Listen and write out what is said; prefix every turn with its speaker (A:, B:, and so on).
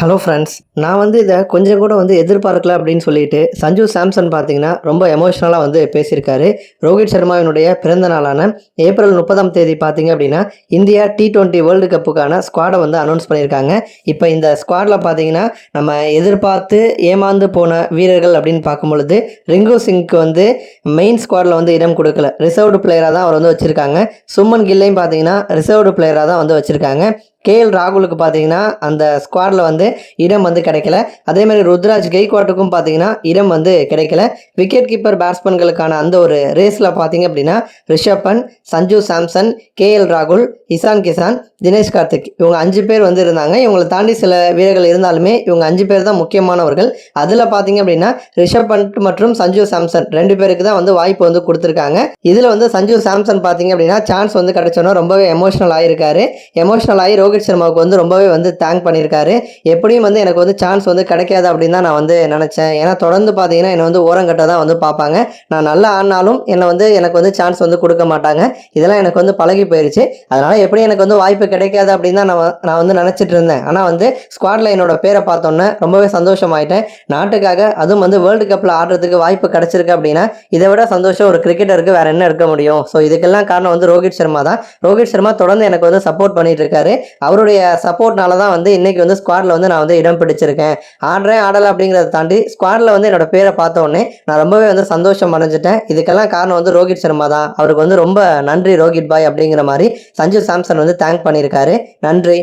A: Hello friends நான் வந்து இதை கொஞ்சம் கூட வந்து எதிர்பார்க்கல அப்படின்னு சொல்லிட்டு சஞ்சு சாம்சன் பார்த்தீங்கன்னா ரொம்ப எமோஷ்னலாக வந்து பேசியிருக்காரு. ரோஹித் சர்மாவினுடைய பிறந்த நாளான ஏப்ரல் முப்பதாம் தேதி பார்த்தீங்க அப்படின்னா இந்தியா டி டுவெண்ட்டி வேர்ல்டு கப்புக்கான ஸ்குவாடை வந்து அனௌன்ஸ் பண்ணியிருக்காங்க. இப்போ இந்த ஸ்குவாடில் பார்த்தீங்கன்னா நம்ம எதிர்பார்த்து ஏமாந்து போன வீரர்கள் அப்படின்னு பார்க்கும் பொழுது ரிங்கு சிங்க்கு வந்து மெயின் ஸ்குவாடில் வந்து இடம் கொடுக்கல. ரிசர்வ்டு பிளேயராக தான் அவர் வந்து வச்சுருக்காங்க. சுமன் கில்லையும் பார்த்தீங்கன்னா ரிசர்வ்டு பிளேயராக தான் வந்து வச்சுருக்காங்க. கேஎல் ராகுலுக்கு பார்த்தீங்கன்னா அந்த ஸ்குவாடில் வந்து இடம் வந்து கிடைக்கல. அதே மாதிரி ருத்ராஜ் கெய்க்வாட்டுக்கும் பார்த்தீங்கன்னா இடம் வந்து கிடைக்கல. விக்கெட் கீப்பர் பேட்ஸ்மேன்களுக்கான அந்த ஒரு ரேஸில் பார்த்தீங்க அப்படின்னா ரிஷப் பண்ட் சஞ்சு சாம்சன் கேஎல் ராகுல் இசான் கிசான் தினேஷ் கார்த்திக். இவங்க அஞ்சு பேர் வந்து இருந்தாங்க. இவங்களை தாண்டி சில வீரர்கள் இருந்தாலுமே இவங்க அஞ்சு பேர் தான் முக்கியமானவர்கள். அதில் பார்த்தீங்க அப்படின்னா ரிஷப் பண்ட் மற்றும் சஞ்சு சாம்சன் ரெண்டு பேருக்கு தான் வந்து வாய்ப்பு வந்து கொடுத்துருக்காங்க. இதில் வந்து சஞ்சு சாம்சன் பார்த்தீங்க அப்படின்னா சான்ஸ் வந்து கிடைச்சோன்னா ரொம்பவே எமோஷனல் ஆகிருக்காரு எமோஷனல் ஆகி ரோஹித் சர்மாவுக்கு வந்து ரொம்பவே வந்து தேங்க் பண்ணியிருக்காரு. எப்படியும் வந்து எனக்கு வந்து சான்ஸ் வந்து கிடைக்காது அப்படின்னு தான் நான் வந்து நினச்சேன். ஏன்னா தொடர்ந்து பார்த்தீங்கன்னா என்னை வந்து ஓரங்கட்ட தான் வந்து பார்ப்பாங்க. நான் நல்லா ஆடினாலும் என்னை வந்து எனக்கு வந்து சான்ஸ் வந்து கொடுக்க மாட்டாங்க. இதெல்லாம் எனக்கு வந்து பழகி போயிருச்சு. அதனால் எப்படி எனக்கு வந்து வாய்ப்பு கிடைக்காது அப்படின்னு தான் நான் நான் வந்து நினச்சிட்டு இருந்தேன். ஆனால் வந்து ஸ்குவாடில் என்னோட பேரை பார்த்தோன்னே ரொம்பவே சந்தோஷமாயிட்டேன். நாட்டுக்காக அதுவும் வந்து வேர்ல்டு கப்பில் ஆடுறதுக்கு வாய்ப்பு கிடைச்சிருக்கு அப்படின்னா இதை விட சந்தோஷம் ஒரு கிரிக்கெட்டருக்கு வேற என்ன இருக்க முடியும்? ஸோ இதுக்கெல்லாம் காரணம் வந்து ரோஹித் சர்மா தான். ரோஹித் சர்மா தொடர்ந்து எனக்கு வந்து சப்போர்ட் பண்ணிட்டு இருக்காரு. அவருடைய சப்போர்ட்னால தான் வந்து இன்றைக்கி வந்து ஸ்குவாடில் வந்து நான் வந்து இடம் பிடிச்சிருக்கேன். ஆடுறேன் ஆடலை அப்படிங்கிறத தாண்டி ஸ்குவாடில் வந்து என்னோட பேரை பார்த்தோன்னே நான் ரொம்பவே வந்து சந்தோஷம் அடைஞ்சிட்டேன். இதுக்கெல்லாம் காரணம் வந்து ரோஹித் சர்மா தான். அவருக்கு வந்து ரொம்ப நன்றி ரோஹித் பாய் அப்படிங்கிற மாதிரி சஞ்சு சாம்சன் வந்து தேங்க் பண்ணியிருக்காரு. நன்றி.